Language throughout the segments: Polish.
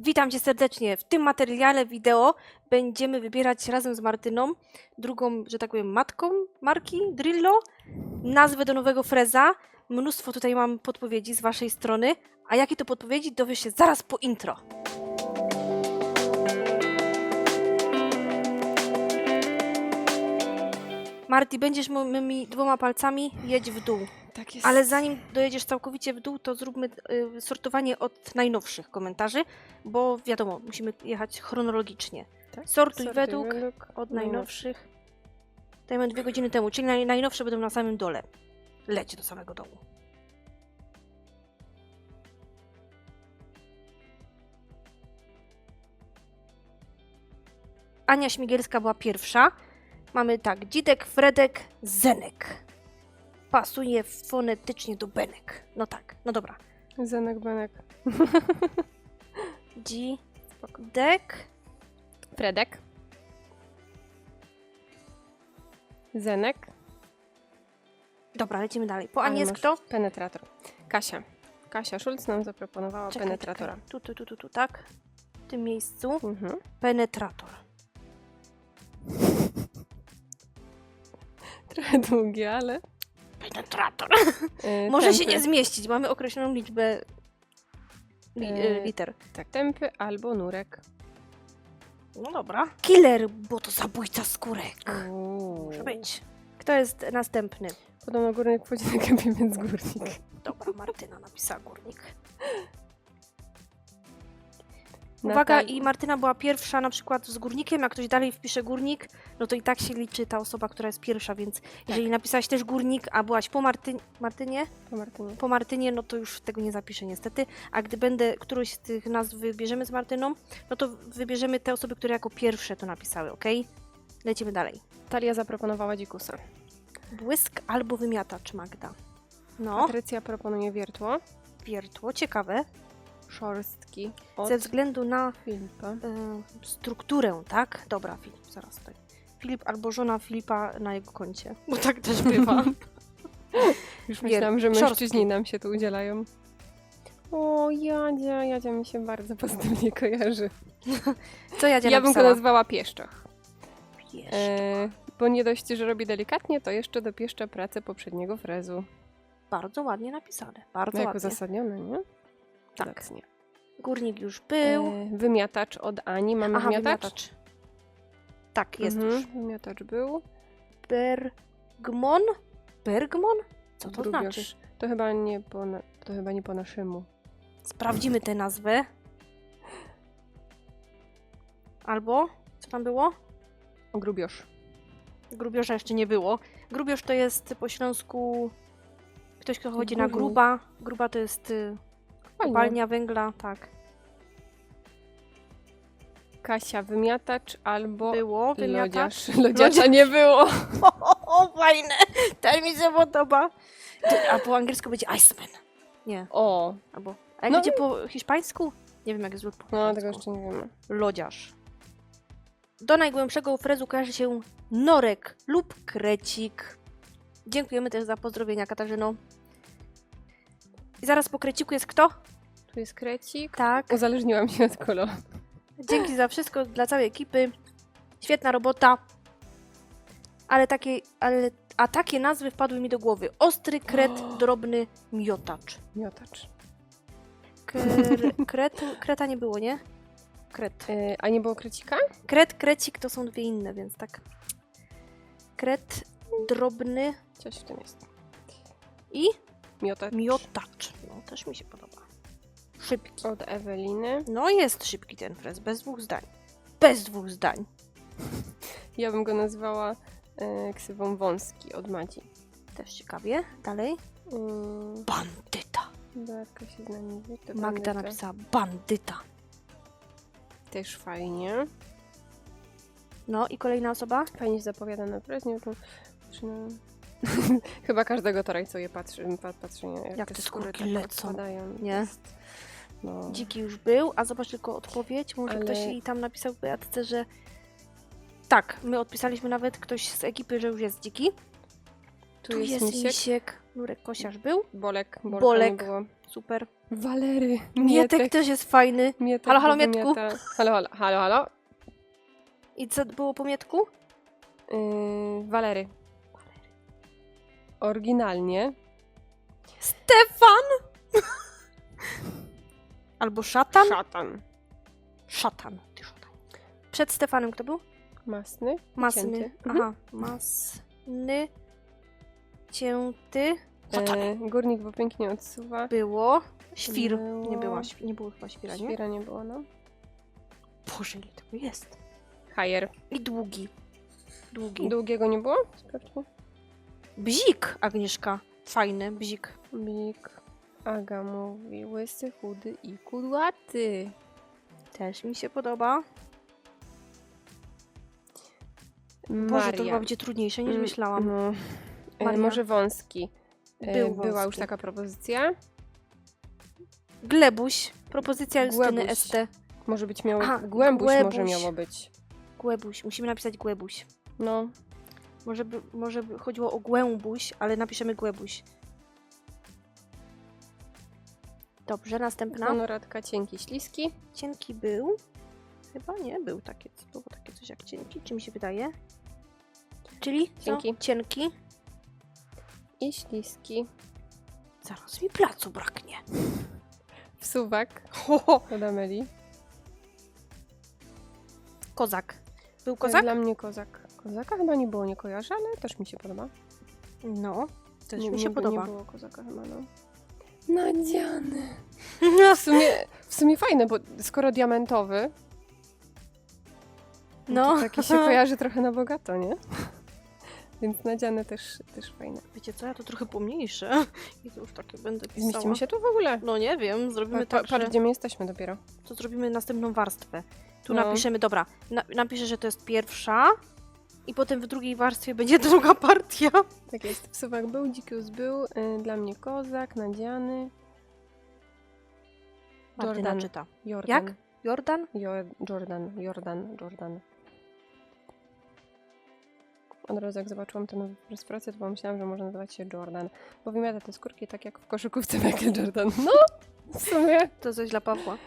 Witam Cię serdecznie. W tym materiale wideo będziemy wybierać razem z Martyną, drugą, że tak powiem, matką marki Drillo, nazwę do nowego freza. Mnóstwo tutaj mam podpowiedzi z Waszej strony, a jakie to podpowiedzi dowiesz się zaraz po intro. Marty, będziesz moimi dwoma palcami, jedź w dół. Tak jest. Ale zanim dojedziesz całkowicie w dół, to zróbmy y, sortowanie od najnowszych komentarzy, bo wiadomo, musimy jechać chronologicznie. tak? Sortuj Sortuj według najnowszych. od najnowszych. Dajmy dwie godziny temu, czyli naj, najnowsze będą na samym dole. Leć do samego dołu. Ania Śmigielska była pierwsza. Mamy tak, Dzidek, Fredek, Zenek. Pasuje fonetycznie do Benek. No tak, no dobra. Zenek Benek. Dzidek, Fredek. Zenek. Dobra, lecimy dalej. Po Ale Ani jest masz kto? Penetrator. Kasia. Kasia Szulc nam zaproponowała Czekaj, penetratora. czekaj. Tu, tu, tu, tu, tu, tak. W tym miejscu. Mhm. Penetrator. Trochę długie, ale. Penetrator. e, Może się nie zmieścić. Mamy określoną liczbę li, E, e, liter. Tak, tępy albo nurek. No dobra. Killer, bo to zabójca skórek. Uuu. Może być. Kto jest następny? Podobno górnik wchodzi na gębie, więc górnik. Dobra, Martyna napisała górnik. Uwaga, i Martyna była pierwsza na przykład z górnikiem, jak ktoś dalej wpisze górnik, no to i tak się liczy ta osoba, która jest pierwsza, więc jeżeli napisałaś też górnik, a byłaś po Marty... Martynie, Po Martynie. po Martynie, no to już tego nie zapiszę niestety, a gdy będę którąś z tych nazw wybierzemy z Martyną, no to wybierzemy te osoby, które jako pierwsze to napisały, ok? Lecimy dalej. Talia zaproponowała dzikusa. Błysk albo wymiatacz Magda. No, Patrycja proponuje wiertło. wiertło, ciekawe, Szorstki od ze względu na Filipa. e, strukturę, tak? Dobra, Filip, zaraz tutaj. Filip albo żona Filipa na jego koncie, bo tak też bywa. Już myślałam, że szorstki. mężczyźni nam się tu udzielają. O, Jadzia, Jadzia mi się bardzo pozytywnie kojarzy. Co ja Ja bym go nazwała pieszczoch. Piesz. E, bo nie dość, że robi delikatnie, to jeszcze dopieszcza pracę poprzedniego frezu. Bardzo ładnie napisane, bardzo No, jako ładnie. uzasadnione, nie? Tak. Górnik już był. E, wymiatacz od Ani. Mamy Aha, wymiatacz? wymiatacz. Tak, jest Mhm, już. Wymiatacz był. Bergmon? Bergmon? Co to znaczy? To chyba nie po, na, to chyba nie po naszemu. Sprawdzimy tę nazwę. Albo, co tam było? Grubiosz. Grubiosza jeszcze nie było. Grubiosz to jest po śląsku ktoś, kto chodzi na gruba. Gruba to jest y, Fajnie. kopalnia węgla, tak. Kasia, wymiatacz albo Było, wymiatacz. lodziarz. Lodziarza nie było. O, o, o, fajne! Ten mi się podoba. Ty, A po angielsku będzie Iceman. Nie, O, albo... A jak No będzie po hiszpańsku? Nie wiem, jak jest po no hiszpańsku. tego jeszcze nie wiemy. Lodziarz. Do najgłębszego frezu kojarzy się norek lub krecik. Dziękujemy też za pozdrowienia, Katarzyno. I zaraz po kreciku jest kto? Tu jest krecik. Tak. Uzależniłam się od koloru. Dzięki za wszystko dla całej ekipy. Świetna robota. Ale takie, ale, a takie nazwy wpadły mi do głowy. Ostry kret, drobny miotacz. Miotacz. Kre, kret, kreta nie było, nie? Kret. Yy, a nie było krecika? Kret, krecik to są dwie inne, więc tak. Kret, drobny Coś w tym jest. i Miotacz. miotacz. No, też mi się podoba. Szybki. Od Eweliny. No jest szybki ten frez, bez dwóch zdań. Bez dwóch zdań. Ja bym go nazwała yy, ksywą wąski od Madzi. Też ciekawie. Dalej. Yy, Bandyta. Darka się z nami wita. Magda bandyta. napisała bandyta. Też fajnie. No i kolejna osoba? Fajnie się zapowiada na prez, nie wiem, czy na... Chyba każdego to rajcuje patrzy, pa- patrzy nie, jak, Jak te skóry skórki tak lecą. odpadają. Nie? Jest, No. Dziki już był, a zobacz tylko odpowiedź. Może Ale- ktoś jej tam napisał w Beatce, że tak, my odpisaliśmy nawet ktoś z ekipy, że już jest dziki. Tu, jest, misiek. Nurek Kosiarz był. Bolek. Bolka Bolek. Nie było. Super. Walery. Mietek też jest fajny. Mietek Halo, halo, Mietku. wymiata. Halo, halo, halo, halo. I co było po mietku? Yy, Walery. Oryginalnie Stefan! Albo szatan? szatan. Szatan. Ty szatan. Przed Stefanem kto był? Masny. Masny. cięty. Mhm. Aha. Masny. Cięty. Szatan. E, górnik, bo pięknie odsuwa. Było. Świr. Było. Nie była. świ- Nie było chyba świra, nie? Świra nie było, no. Boże, ile tego jest. Hajer. I długi. Długi. Długiego nie było? Sprawdźmy. Bzik, Agnieszka. Fajny, bzik. Bik. Aga mówi łysy, chudy i kudłaty. Też mi się podoba. Boże, Maria. to chyba będzie trudniejsze niż Mm, myślałam. No. E, Maria. może wąski. E, Był Była już taka propozycja. Glebuś. Propozycja Justyny Głebuś. ST. Może być miało... Aha, Głębuś może Głębuś. miało być. Głebuś. Musimy napisać Głebuś. No. Może by, może by chodziło o Głębuś, ale napiszemy Głebuś. Dobrze, następna. Honoratka cienki, śliski. Cienki był. Chyba nie był takie, było takie coś jak cienki. Czy mi się wydaje? Czyli co? Cienki. Cienki. I śliski. Zaraz mi placu braknie. Wsuwak. Ho, ho. Od Ameli. Kozak. Był kozak? Dla mnie kozak. Kozaka chyba nie było, nie kojarzę, ale też mi się podoba. No, też nie, mi się nie, podoba. Nie było kozaka chyba, no. Nadziany. W sumie, w sumie fajne, bo skoro diamentowy, no. No. to taki się kojarzy trochę na bogato, nie? Więc nadziane też, też fajne. Wiecie co, ja to trochę pomniejsze. I to już takie będę pisała. Zmieścimy się tu w ogóle. No nie wiem, zrobimy Pa, pa, tak, patrz, że... gdzie my jesteśmy dopiero. To zrobimy następną warstwę. Tu No. napiszemy, dobra, na, napiszę, że to jest pierwsza i potem w drugiej warstwie będzie druga partia. Tak jest. Wsuwak był, dzikius był, y, dla mnie kozak, nadziany. Martyna Jordan. czyta. Jordan. Jak? Jordan? Jo Jordan, Jordan, Jordan. Od razu jak zobaczyłam tę respirację, to pomyślałam, że może nazywać się Jordan. Bo wymiata te skórki tak jak w koszykówce Michael Jordan. No, w sumie. To coś dla Pawła.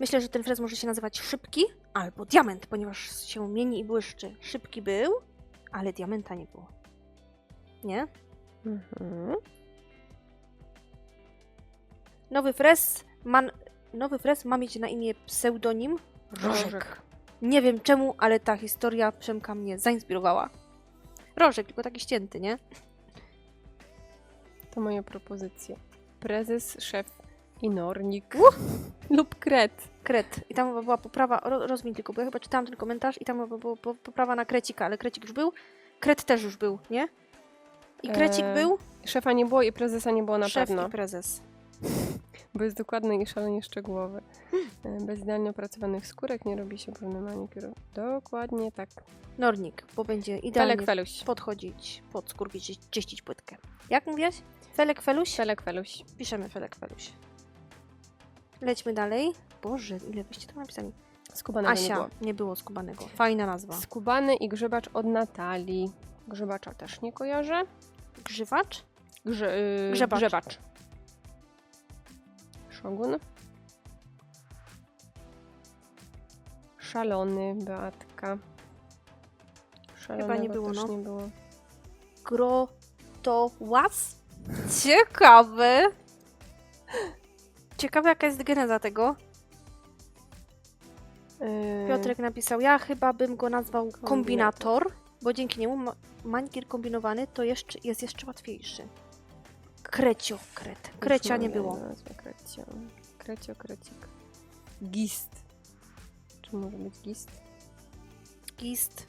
Myślę, że ten frez może się nazywać szybki albo diament, ponieważ się mieni i błyszczy. Szybki był, ale diamenta nie było. Nie? Mhm. Nowy frez ma, nowy frez ma mieć na imię pseudonim Rożek. Rożek. Nie wiem czemu, ale ta historia Przemka mnie zainspirowała. Rożek, tylko taki ścięty, nie? To moje propozycje. Prezes, szef i nornik. Lub kret. Kret. I tam była poprawa, ro, rozwiń tylko, bo ja chyba czytałam ten komentarz i tam była po- poprawa na krecika, ale krecik już był. Kret też już był, nie? I krecik Eee, był, Szefa nie było i prezesa nie było na szef pewno. i prezes. Bo jest dokładny i szalenie szczegółowy. E, Bez idealnie opracowanych skórek nie robi się brudny manikur. Dokładnie tak. Nornik, bo będzie idealnie Felek feluś. podchodzić pod skórki, czyś- czyścić płytkę. Jak mówiłaś? Felek feluś? Felek feluś. Piszemy Felek feluś. Lećmy dalej. Boże, ile byście tam napisali? Skubanego nie Asia, było. nie było skubanego. Fajna nazwa. Skubany i grzybacz od Natalii. Grzybacza też nie kojarzę. Grzywacz? Grze, yy, Grzebacz. grzebacz. Szogun. Szalony, Beatka. Szalonego nie było, też no. nie było. Grotołaz? Ciekawe. Ciekawe jaka jest geneza tego. Yy, Piotrek napisał, ja chyba bym go nazwał Kombinator. bo dzięki niemu ma- kombinowany to jeszcze, jest jeszcze łatwiejszy. Krecio, kret. Krecia nie było. nazwę, Krecio. Krecio, krecik. Gist. Czy może być gist? Gist.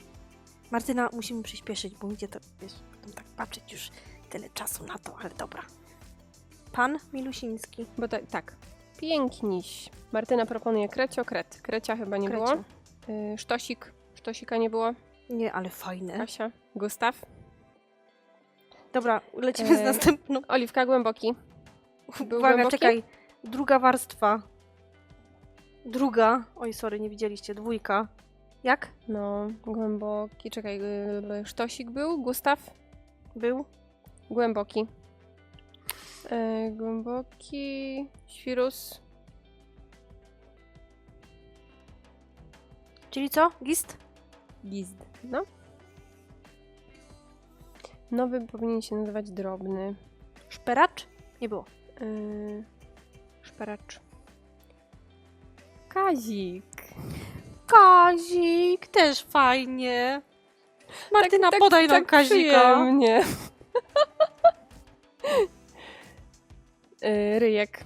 Martyna, musimy przyspieszyć, bo idzie to, wiesz, tak patrzeć już tyle czasu na to, ale dobra. Pan Milusiński. Bo ta, tak. Piękniś. Martyna proponuje krecio, kret. Krecia chyba nie Krecio. było. Yy, sztosik. Sztosika nie było. Nie, ale fajne. Kasia. Gustaw. Dobra, lecimy z E, następną. Oliwka głęboki. Był Uwaga, głęboki? czekaj. Druga warstwa. Druga. Oj, sorry, nie widzieliście. Dwójka. Jak? No, głęboki. Czekaj, yy, sztosik był. Gustaw. Był? Głęboki. E, głęboki. Świrus. Czyli co? Gist? Gizd. No. Nowy powinien się nazywać drobny. Szperacz? Nie było. Yy, szperacz. Kazik. Kazik, też fajnie. Martyna, podaj nam Kazika. przyjemnie. Yy, ryjek.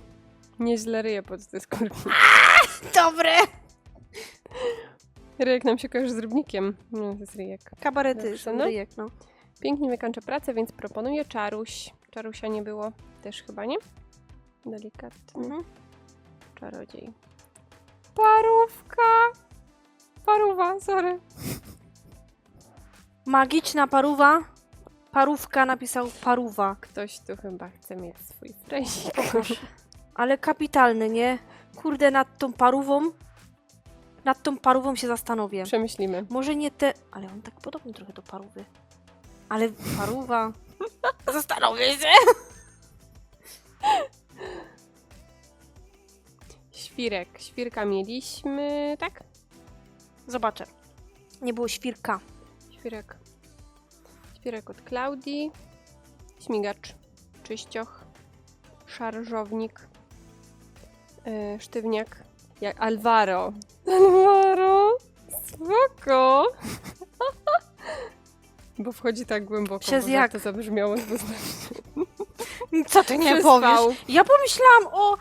Nieźle ryje pod te skórki. Dobre. Ryjek nam się kojarzy z rybnikiem. No, to jest ryjek. Kabarety, Dobrze, no. ryjek, no. Pięknie wykończę pracę, więc proponuję czaruś. Czarusia nie było też chyba, nie? Delikatny Mhm. czarodziej. Parówka! Paruwa, sorry. Magiczna paruwa. Parówka napisał paruwa. Ktoś tu chyba chce mieć swój frezik. Ale kapitalny, nie? Kurde, nad tą parówą. Nad tą parówą się zastanowię. Przemyślimy. Może nie te. Ale on tak podobny trochę do parówy. Ale paruwa. Zastanowię się. Świrek. Świrka mieliśmy, tak? Zobaczę. Nie było świrka. Świrek. Świrek od Klaudii. Śmigacz. Czyścioch. Szarżownik. Yy, sztywniak. Jak Alvaro. Alvaro! Spoko! Bo wchodzi tak głęboko. Przez Boże, jak? to zabrzmiało dwuznacznie. Co ty nie Przez powiesz? Ja pomyślałam o.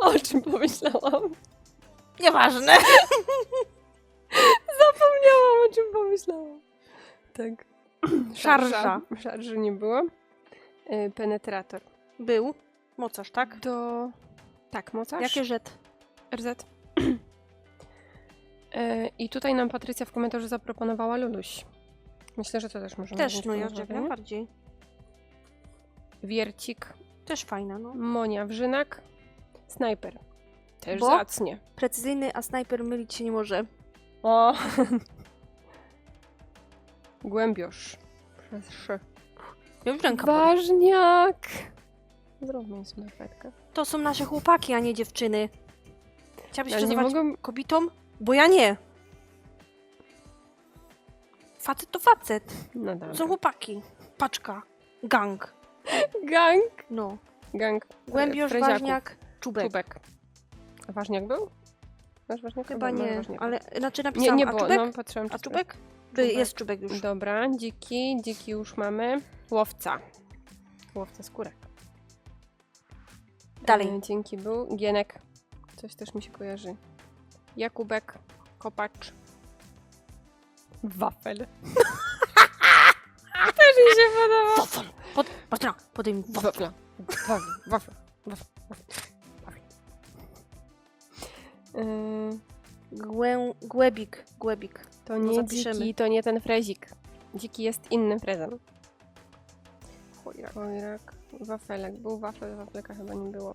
O czym pomyślałam? Nieważne. Zapomniałam, o czym pomyślałam. Tak. Szarża. Szarży nie było. Yy, penetrator. Był. Mocarz, tak? Do... Tak, mocarz. Jakie rzet? RZ. E, I tutaj nam Patrycja w komentarzu zaproponowała Luluś. Myślę, że to też możemy Też, wziąć no pod ja jak najbardziej. Wiercik, Też fajna, no. Monia Wrzynak, Snajper. Też Bo? zacnie. Precyzyjny, a snajper mylić się nie może. O! Głębiosz. Przez szy. Ja już ręka boli. Ważniak! Mi smerfetkę. To są nasze chłopaki, a nie dziewczyny. Chciałabyś Ja nie przezywać mogę... kobietom? Bo ja nie. Facet to facet. No Są dobra. chłopaki. Paczka. Gang. Gang! No. Gang. Głębiosz, freziaków. ważniak, czubek. Czubek. A ważniak był? Masz ważniaka? Chyba Był, masz nie, ważniaka. ale znaczy Nie, napisałam, nie a było, czubek? no patrzyłam. A czubek? Czubek. jest czubek już. Dobra, dziki, dziki już mamy. Łowca. Łowca skórek. Dalej. E, dzięki był. Gienek. Coś też mi się kojarzy. Jakubek. Kopacz. Wafel. też mi się podoba. Wafel. Pod, Martyna, podaj mi wafel. Wafla. Wafel. Wafel. Wafel. Wafel. Wafel. Yy, Głę, głebik. Głebik. to No nie zapiszemy. dziki, to nie ten frezik. Dziki jest innym frezem. Chojrak. Wafelek. Był wafel, wafelka chyba nie było.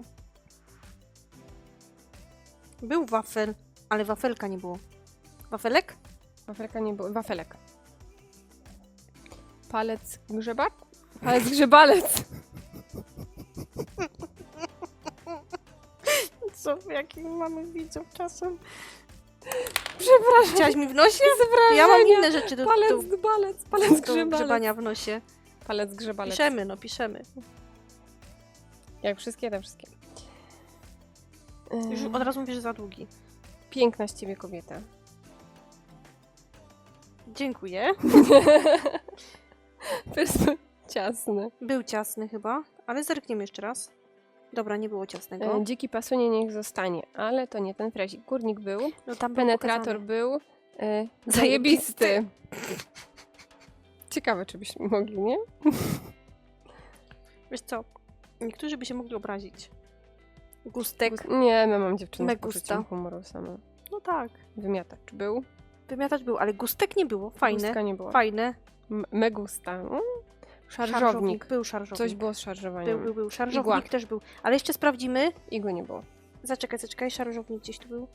Był wafel, ale wafelka nie było. Wafelek? Wafelka nie było. Wafelek. Palec grzebak? Palec grzebalec. Co, jaki mamy widzów czasem? Przepraszam. Chciałaś mi w nosie? Z Ja mam inne rzeczy do, do, Palec. Palec do grzebalec. grzebania w nosie. Palec grzebalec. Piszemy, no piszemy. Jak wszystkie, te wszystkie. Już od razu mówię, że za długi. Piękna z ciebie kobieta. Dziękuję. Ciasne. Był ciasny chyba, ale zerkniemy jeszcze raz. Dobra, nie było ciasnego. E, dziki pasunie niech zostanie, ale to nie ten frezik. Górnik był. No tam był Penetrator pokazany. był. E, Zajebisty. zajebisty. Ciekawe, czy byśmy mogli, nie? Wiesz co, niektórzy by się mogli obrazić. Gustek. Gus- Nie, my mam dziewczynę z Megusta. humoru samą. No tak. Wymiatacz był. Wymiatacz był, ale gustek nie było. Fajne. Gustka nie było. Fajne. M- Megusta. Mm. Szarżownik. Był szarżownik. Coś było z szarżowaniem. Był, był, był. Szarżownik Igła. też był. Ale jeszcze sprawdzimy. Igły nie było. Zaczekaj, zaczekaj. Szarżownik gdzieś tu był.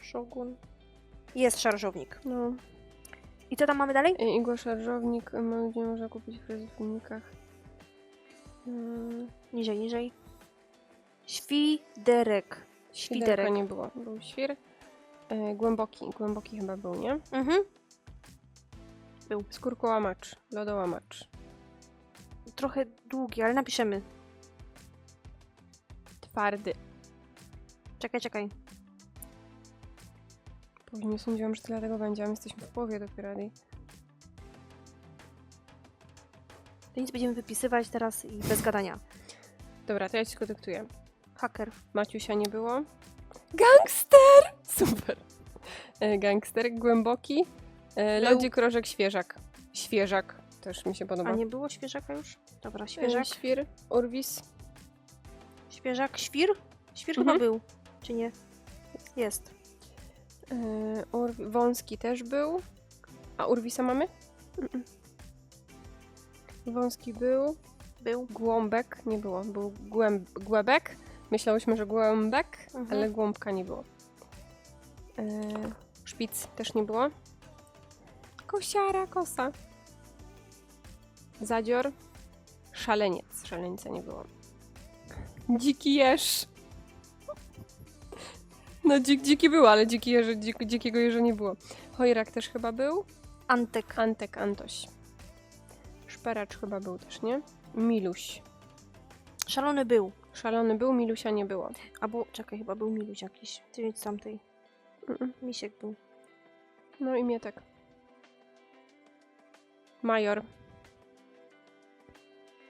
Szogun. Jest szarżownik. No. I co tam mamy dalej? I igła szarżownik, e, ma- gdzie można kupić w filmikach. Mm, Niżej, niżej. Świderek. Świderek. nie było. Był świr. E, głęboki. Głęboki chyba był, nie? Mhm. Skórkołamacz. Lodołamacz. Trochę długi, ale napiszemy. Twardy. Czekaj, czekaj. Później nie sądziłam, że tyle tego będzie, a my jesteśmy w połowie dopiero. Adi. To nic będziemy wypisywać teraz i bez gadania. Dobra, to ja ci tylko dyktuję. Haker. Maciusia nie było. Gangster! Super. E, gangster, głęboki. E, lodzik, rożek, świeżak. Świeżak. Też mi się podoba. A nie było świeżaka już? Dobra, E, świeżak. świr, urwis. Świeżak, świr? Świr Mhm. chyba był, czy nie? Jest. E, wąski też był. A urwisa mamy? Mm-mm. Wąski był. Był. Głąbek nie było. Był głęb, głębek. Myślałyśmy, że głębek, Mhm. ale głąbka nie było. E, szpic też nie było. Kosiara, kosa. Zadzior. Szaleniec. Szaleńca nie było. Dziki jeż. No dzik, dziki był, ale dziki jeży, dzik, dzikiego jeża nie było. Chojrak też chyba był. Antek. Antek, Antoś. Szperacz chyba był też, nie? Miluś. Szalony był. Szalony był, Milusia nie było. Albo, czekaj, chyba był Miluś jakiś. Ty nic tamtej. Mm-mm. Misiek był. No i Mietek. Major.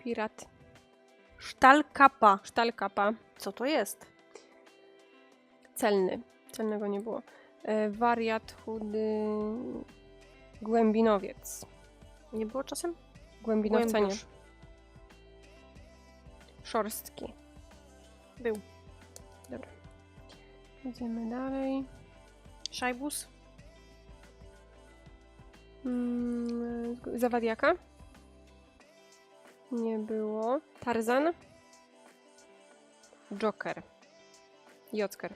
Pirat. Sztalkapa. Sztalkapa. Co to jest? Celny. Celnego nie było. E, wariat, chudy... Głębinowiec. Nie było czasem? Głębinowca nie. Głębiusz. Szorstki. Był. Idziemy dalej. Szajbus? Mm, zawadiaka? Nie było. Tarzan? Joker. Jocker.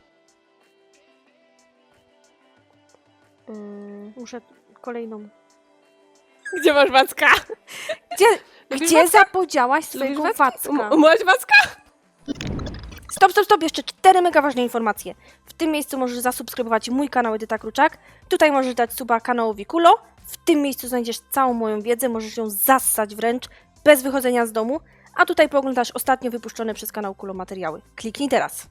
Ym, Muszę kolejną. Gdzie masz Wacka? Gdzie, Lubisz gdzie zapodziałaś Lubisz swojego Wacka? Wacka? Um, umałaś Wacka? Stop, stop, stop, jeszcze cztery mega ważne informacje. W tym miejscu możesz zasubskrybować mój kanał Edyta Kruczak. Tutaj możesz dać suba kanałowi Kulo. W tym miejscu znajdziesz całą moją wiedzę, możesz ją zassać wręcz, bez wychodzenia z domu. A tutaj pooglądasz ostatnio wypuszczone przez kanał Kulo materiały. Kliknij teraz.